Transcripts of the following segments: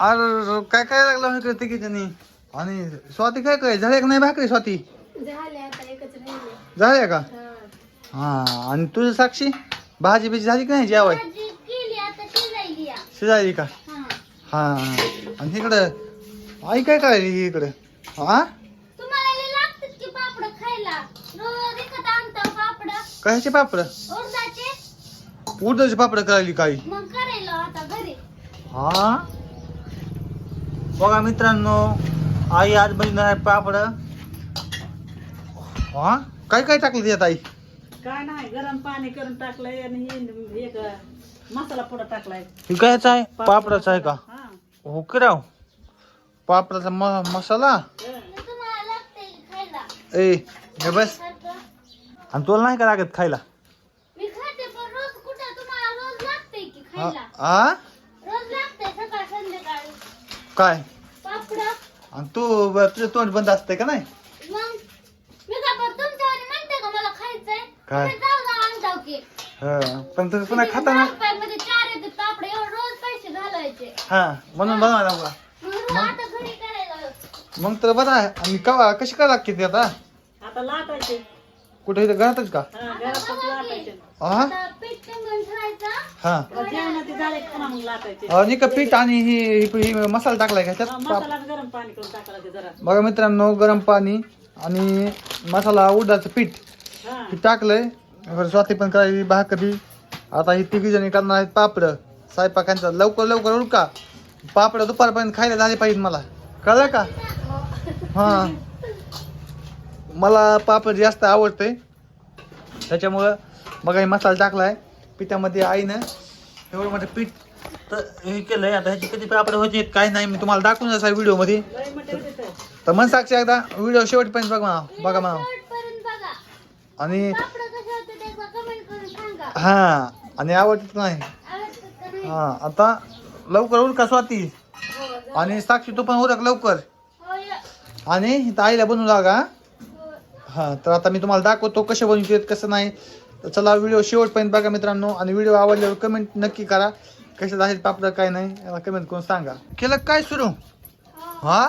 अरे काय काय लागलं इकडे तिघीजणी आणि स्वाती काय काय? झाले का नाही भाकरी स्वाती? झाले का? हा. हा आणि तुझी साक्षी? भाजी बिजी झाली की नाही जेवाय? शिजायली का? हा. हा आणि इकडं आई काय करायली इकडं? हा? पापड कशाचे पापड? उडदाचे. पापड करायली काही हा? बघा मित्रांनो आई आज बनवणार आहे पापड. हा? काय काय टाकलं त्यात आई? काय नाही गरम पाणी करून टाकलंय आणि हे एक मसाला पुडा टाकलाय. हे कायचा आहे? पापडाचा आहे का? हा. हो कराव पापडाचा म मसाला? तुम्हाला लागतंय की खायला ए हे बस. आणि तुला नाही का लागत खायला? मी खाते पण रोज कुठं तुम्हाला रोज लागतंय की खायला? हा? रोज लागतंय सकाळ संध्याकाळी काय? पापड. आणि तू ब- तुझं तोंड बंद असतंय का नाही? मग मी का पण तुमच्यावर म्हणते का मला खायचंय? काय? तुम्ही जाऊ जाऊ आणताव की. हा. पण तुम्ही पुन्हा खाता ना? मध्ये चार येते पापड एवढं रोज पैसे घालायचे हा म्हणून आता घरी करायला मग तर बरं आहे. आणि कवा कशी काय लागते ते आता? आता लाटायचे. कुठे इथं घरातच का? हा घरातच लाटायचे. हा आता हा. जेवणाचे झाले का मग लाटायचे? आणि पीठ आणि ही ही- ही मसाला टाकलाय का मसाला गरम पाणी करून टाकला ते जरा. बघा मित्रांनो गरम पाणी आणि मसाला उडदाचं पीठ. हा. हे टाकलंय. बरं स्वाती पण करायची भाकरी आता ही तिघी जणी करणार आहेत पापड. स्वयंपाकांचा लवकर लवकर उरका पापड दुपारपर्यंत खायला झाले पाहिजे मला. कळलं का? हा. मला पापड जास्त आवडते त्याच्यामुळं बघा हे मसाला टाकलाय. पिठामध्ये आईनं एवढं मोठं पीठ तर हे केलंय. आता ह्याची कधी पापड होते काय नाही मी तुम्हाला दाखवून असा व्हिडिओमध्ये. तर मन साक्षी एकदा व्हिडिओ शेवटपर्यंत बघ म्हणा बघा म्हणा आणि हां हा आणि आवडत नाही. नाही हा आता लवकर उरका स्वाती. आणि साक्षी तू पण उरक लवकर. आणि आईला बनवू लागा. हां हा तर आता मी तुम्हाला दाखवतो कसे बनवतात कसं नाही. तर चला व्हिडिओ शेवटपर्यंत बघा मित्रांनो. आणि व्हिडिओ आवडल्यावर कमेंट नक्की करा. कसे झाले पापड काय नाही याला कमेंट करून सांगा. केलं काय सुरू? हो. हा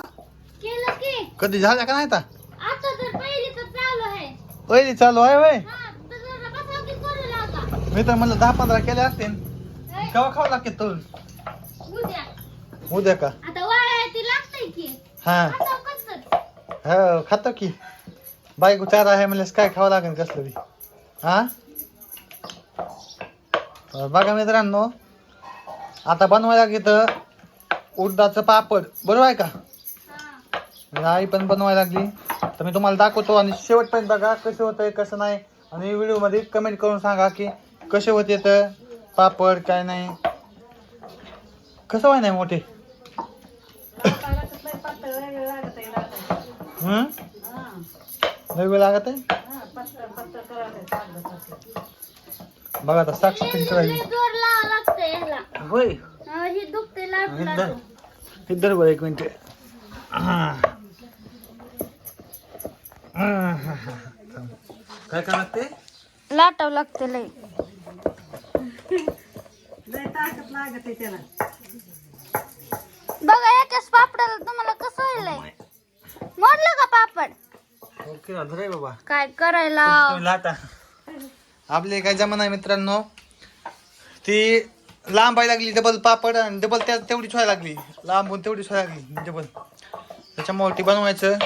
केलं की. कधी झाल्या का नाही आता? आता तर पहिली तर चालू आहे. पहिली चालू आहे वय हा तर जरा बसा की करू लागा. मी तर म्हणलं दहा पंधरा केले असतील. केव्हा खावं लागते तळून? उद्या. उद्या का? आता वाळाय ती लागतंय की. हा. आता हो खातो की. बायको चार आहे म्हणल्यास काय खावं लागेल कसलं बी? हा? बघा मित्रांनो आता बनवायला घेतं उडदाचं पापड. बरोबर आहे का? हा. आई पण बनवायला लागली. तर मी तुम्हाला दाखवतो आणि शेवटपर्यंत बघा कसं होतंय कसं नाही. आणि व्हिडिओमध्ये कमेंट करून सांगा की कसे होते तर पापड काय नाही. कसं व्हाय नाही मोठे. हम्म हा? वेळ लागत आहे हा पातळ पातळ करायचं चांगलं बघा आता साक्षी कशी करायची जोर लावा होय. हा, ही दुखते इधर बरं एक मिनिट. काय काय लागते लाटाव लागते लय बघा एकाच पापडाला तुम्हाला कसं व्हायलंय? मोडलं का पापड? ओके धरे बाबा? काय करायला? लाटा. आपले काय जमाना आहे मित्रांनो? ती लांब व्हायला लागली डबल पापड आणि डबल त्या तेवढीच व्हायला लागली. लांबून तेवढीच व्हायला लागली डबल त्याच्यामुळे ती बनवायचं.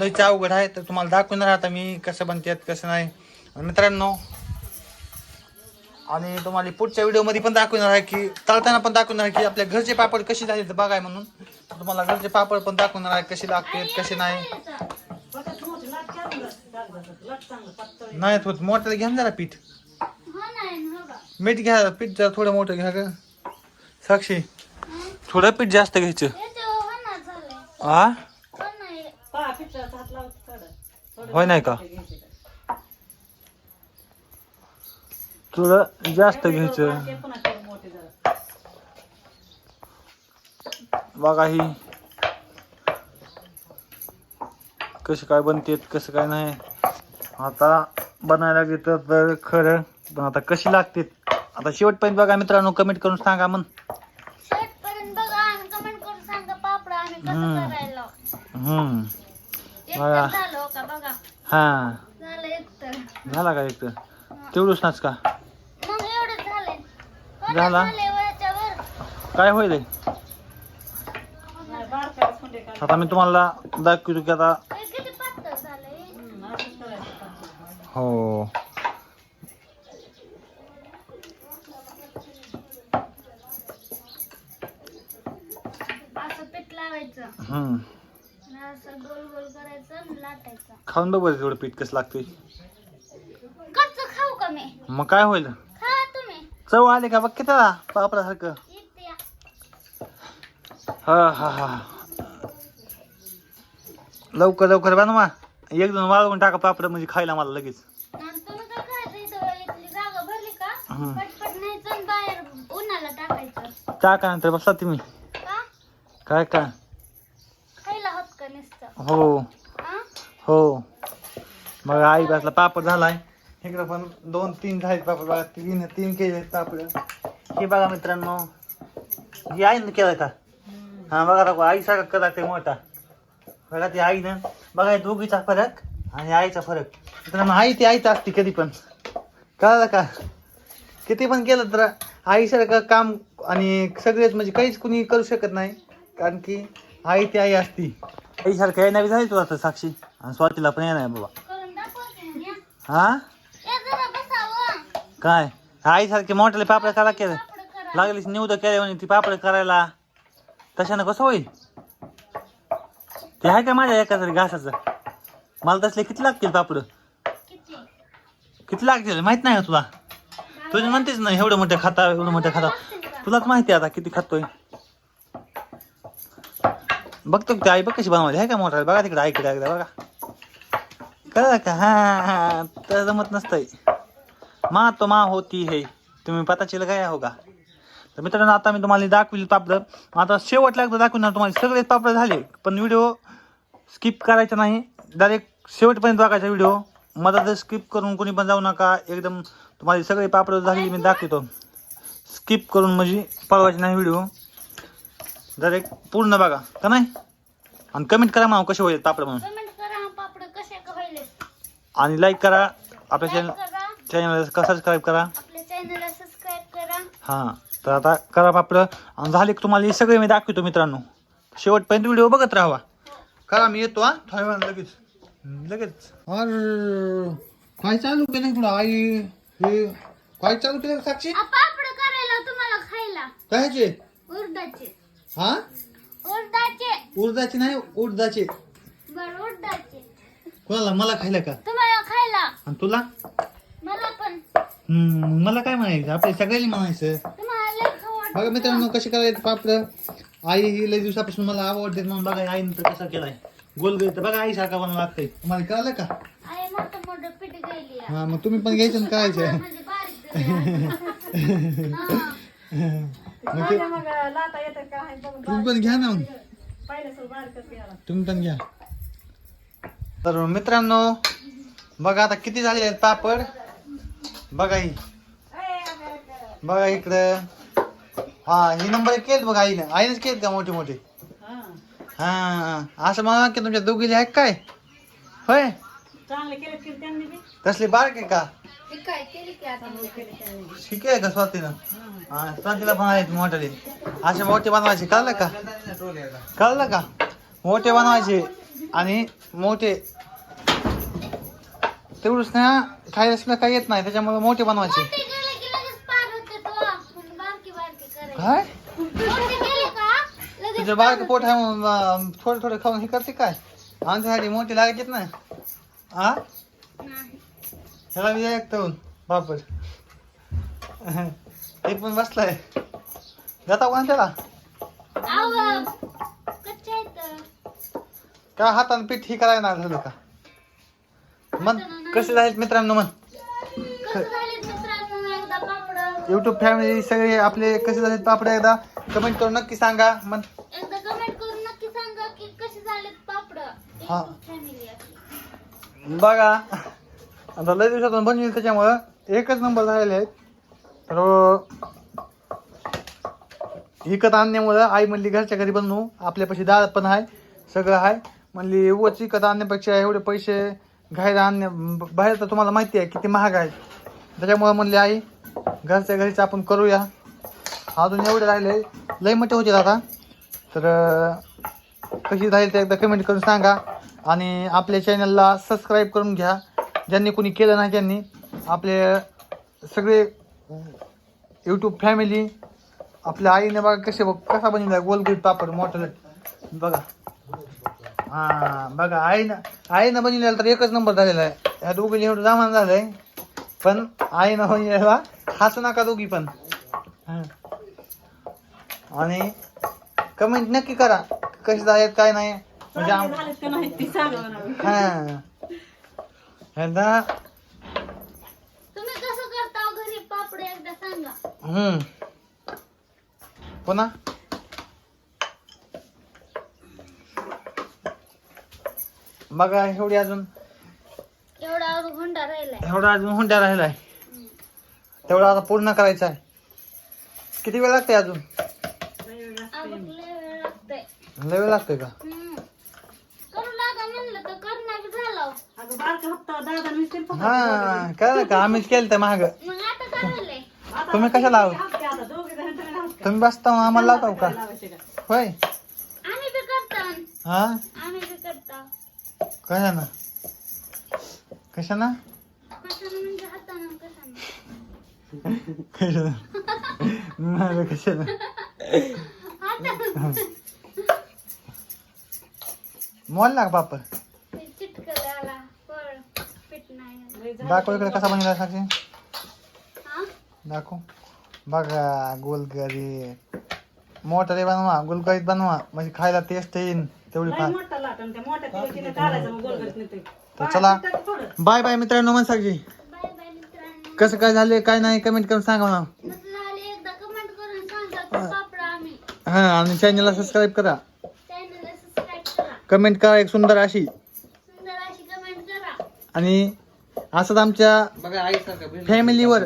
लईच अवघड आहे तर तुम्हाला दाखवणार आता मी कसं बनतात कसं नाही. मित्रांनो आणि तुम्हाला पुढच्या व्हिडिओमध्ये पण दाखवणार आहे की तळताना पण दाखवणार आहे की आपल्या घरचे पापड कसे झाले बघाय म्हणून. तुम्हाला घरचे पापड पण दाखवणार आहे कसे लागतात कसे नाही. नाही होत मोठ्याला घ्या ना जरा पीठ. मीठ घ्या पीठ जरा थोडं मोठं घ्या का साक्षी थोडं पीठ जास्त घ्यायचं. हा आ? होय नाही का? थोडं जास्त घ्यायचं. बघा ही. कसं काय बनते कसं काय नाही. आता बनायला घेतं तर खरं पण आता कशी लागते? आता शेवटपर्यंत बघा मित्रांनो कमेंट करून सांगा मग. शेवटपर्यंत बघा आणि आम्ही कसं हम्म. करायला. हम्म. एक बघा. झालं हो का बघा? हा. झालं एक तर झाला का एक तर तेवढंच नाच का? मग एवढं झालंय ना, झाला? झालंय काय होईल. आता मी तुम्हाला दाखवतो की आता हे किती पातळ झालंय हम्म, असंच करायचं आता. हो. असं पीठ लावायचं. हम्म. आणि असं गोल गोल करायचं आणि लाटायचं. खाऊन बघ बरं तेवढं पीठ कसं लागतंय. कच्चं खाऊ का मी? मग काय होईल? खा तुम्ही. चव आले का? बघ किती पापडासारखं. इथे या. हा हा हा. लवकर लवकर बनवा. एक दोन वाळवून टाका पापड म्हणजे खायला मला लगेच. आणि तुम्ही काय करायचं? इथं इथली जागा भरली का? हम्म. पटपट न्यायचं आणि बाहेर उन्हाला टाकायचं. टाका नंतर बसला तुम्ही. का काय काय? खायला होत का नुसतं? हो. हा? हो. मग आई बसला पापड झालाय. इकडं पण दोन तीन झाले पापड बघा. तीन तीन केले पापड. हे बघा मित्रांनो हे आईनं केलं का? हा बघा आई सारखं करा ते मोठा. बघा ते आईनं बघा हे दोघीचा फरक आणि आईचा फरक. मित्रांनो आई ती आईच असते कधी पण. कळलं का? किती पण केलं तर आईसारखं काम आणि सगळेच म्हणजे काहीच कुणी करू शकत नाही. कारण की आई ती आई असती. आईसारखं येणार बी झाली तू आता साक्षी. आणि स्वातीला पण येणार बाबा. हा? काय? आईसारखे मोठ्याला पापड करा केलं? पापड करा लागलीच निवड केले म्हणे ती पापड करायला. तशानं कसं होईल? ते आहे का माझ्या एका तरी घासाचं? मला तसले किती लागतील पापड? किती? लागतील? माहीत नाही तुला? तुझी म्हणतेच ना एवढं मोठं खाता एवढं मोठं खाता. तुलाच माहिती आहे आता किती खातोय. बघतो ते आई बघ कशी बनवायची आहे का मोठा? बघा तिकडे आईकडे एकदा बघा. कळलं का? हा हा तर जमत नसतंय. मा तो मा होती है. तुम्ही पता चिल काय हो का? तर मित्रांनो आता मी तुम्हाला दाखविले पापड आता शेवटला एकदा दाखवणार तुम्हाला. सगळे पापड झाले पण व्हिडिओ स्किप करायचा नाही. डायरेक्ट शेवटपर्यंत बघायचा व्हिडिओ मधात स्किप करून कोणी पण जाऊ नका. एकदम तुम्हाला सगळे पापड झाले मी दाखवतो. स्किप करून म्हणजे पळवायचे नाही व्हिडिओ डायरेक्ट पूर्ण बघा का नाही? आणि कमेंट करा म्हणा कसे होईल पापड म्हणून. आणि लाईक करा आपल्या चॅनल चॅनलला सबस्क्राईब करा. हां. तर आता करा पापड आणि झाले की तुम्हाला हे सगळे मी दाखवतो मित्रांनो. शेवटपर्यंत व्हिडिओ बघत राहावा. करा मी येतो हा. थोड्या वेळानं लगेच. लगेच. अरे काय चालू केलं पुढं आई? हे काय चालू केलं साक्षी? पापड करायला तुम्हाला खायला. कायचे? उडदाचे. हा? उडदाचे नाही उडदाचे. बर उडदाचे. कोणाला मला खायला का? तुम्हाला खायला. आणि तुला? मला पण. हम्म, मला काय म्हणायचं? आपल्या सगळ्यांनी म्हणायचं तुम्हाला लय खाऊ वाटतं. बघा मित्रांनो कसे करायचे पापड आई ही लय दिवसापासून मला आवडते म्हणून बघा आईनं तर कसा केलाय. गोल तर बघा आई सारखा बनवा लागतंय. तुम्हाला कळलं का? आई मोठं मोठं पीठ गेली आहे. हा मग तुम्ही पण घ्यायचं करायचं. म्हणजे बारीक झाली आहे. हा. मग ते माझ्या मग लाटा येतात का? आहे बघून तुम्ही पण घ्या ना. तुम्ही पण घ्या. तर मित्रांनो बघा आता किती झाले आहेत पापड. बघा ही. बघा इकडं. हा ही नंबर केत बघा आईनं. आईनंच केत का मोठे मोठे. हा. हा असं म्हणा की तुमच्या दोघीले आहेत काय? होय? चांगले केले की त्यांनी बी? तसले बारके का? हे काय केली की आता? केले त्यांनी शिके का स्वातीनं? हा. स्वातीला पण आहेत मोठे असे मोठे बनवायचे कळलं का? कळलं का? मोठे बनवायचे आणि मोठे तेवढंच ना काही असलं काही येत नाही त्याच्यामुळे मोठे बनवायचे मोठे गेले की लगेच पार होते तो म्हणून बारकी का? लगेच तुझं बारकं पोट आहे म्हणून थोडं थोडं खाऊन हे करते काय? आमच्यासाठी मोठी लागायचीत ना हा नाही. ह्याला मी ऐकतो बापर. एक पण बसलाय. जाता कोण त्याला? आव कच्चे आहेत काय हातानं पीठ ही करायला झालं का? मग कसे झालेत मित्रांनो मग कसं झाले मित्रांनो एकदा पापड युट्यूब फॅमिली सगळे आपले कसे झालेत पापड एकदा कमेंट करून नक्की सांगा. मग एकदा कमेंट करून नक्की सांगा की कसे झालेत पापड. हा. फॅमिली बघा. आता लय दिवसातून बनवेल त्याच्यामुळं. एकच नंबर झालेले आहेत. तर विकत आणण्यामुळं आई म्हणली घरच्या घरी बनवू. आपल्यापाशी डाळ पण आहे. सगळं आहे. म्हणली उगाच विकत आणण्यापेक्षा एवढे पैसे घायला आणण्या बाहेर तर तुम्हाला माहिती आहे किती महाग आहे त्याच्यामुळं म्हणली आई घरच्या घरीच आपण करूया. अजून एवढे राहिले. लय मोठे होते आता तर कशी राहील ते एकदा कमेंट करून सांगा. आणि आपल्या चॅनलला सबस्क्राईब करून घ्या. ज्यांनी कोणी केलं नाही त्यांनी. आपले सगळे यूट्यूब फॅमिली आपल्या आईने बघा कसे बघ कसा बनवला गोलगुट पापड मोठं बघा. हां बघा. आईनं आईनं बनवलेला तर एकच नंबर झालेला आहे. ह्या दोघीला एवढं जमान आहे पण आईनं बनवलेला हसू नका दोघी पण. हा. आणि कमेंट नक्की करा. कसे आहेत काय नाही. म्हणजे आम- चांगले झालेत का नाही ती सांगा मला. हा. ह्यांना तुम्ही कसं करता हो घरी? पापड एकदा सांगा. हम्म. पुन्हा? बघा एवढा अजून. हुंडा राहिलाय. एवढा अजून हुंड्या राहिलाय. तेवढा आता पूर्ण करायचा आहे. किती वेळ लागते अजून? लय वेळ लागतंय. अगं लय वेळ लागतंय. लय वेळ लागतोय का? हम्म. करू लागा म्हणलं तर करणं बी झालं. अगं बारका हप्ता दादा नुसते फक्त हा कळलं का? आम्हीच केलं तर महाग मग आता काय झालंय? आता तुम्ही कशाला आहो? हप्ते आता दोघे जण तुम्ही बसता मग आम्हाला लावता का? लावायचे का? होय. आम्ही बी करतो. हा? आम्ही बी करतो. कशानं कशानं? कशानं म्हणजे कशानं कशानं मला कशानं मोल ना बाप ते चिटकलं आला फळ पीठ नाही लय झालं. दाखव इकडे कसा बनवला साक्षी. हा? दाखव. बघा गोलगरी. मोठा बनवा गोलगरीत बनवा. म्हणजे खायला टेस्ट येईन तेवढी फार. मोठा लाट मोठ्या काढायचं नाही. तर चला. बाय बाय मित्रांनो मन साक्षी बाय बाय मित्रांनो कसं काय झाले काय नाही कमेंट करून सांगा मला हा आणि चॅनलला सबस्क्राईब करा चॅनलला सबस्क्राईब करा. कमेंट करा एक सुंदर अशी. सुंदर अशी कमेंट करा आणि असंच आमच्या फॅमिलीवर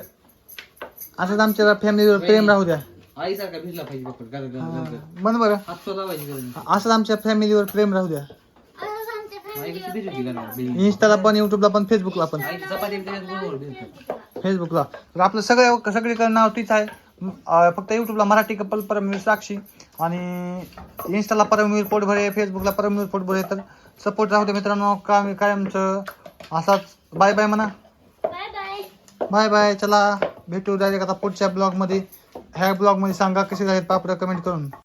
असंच आमच्या फॅमिलीवर प्रेम राहू द्या. आईसारखा भिजला पाहिजे बापड गर गर गर गर. मन बरं. हात तो लावायची गरज नाही. असंच आमच्या फॅमिलीवर प्रेम राहू द्या. इंस्टाला पण युट्यूबला पण फेसबुकला पण. फेसबुकला तर आपलं सगळं सगळीकडे नाव तीच आहे. फक्त युट्यूबला मराठी कपल परमवीर साक्षी आणि इंस्टाला परमवीर पोटभरे फेसबुकला परमवीर पोटभरे. तर सपोर्ट राहू दे मित्रांनो. काम कायमचं असाच. बाय बाय म्हणा. बाय बाय बाय बाय चला. भेटू डायरेक्ट आता पुढच्या ब्लॉगमध्ये ह्या ब्लॉगमध्ये सांगा कसे झालेत पापड कमेंट करून.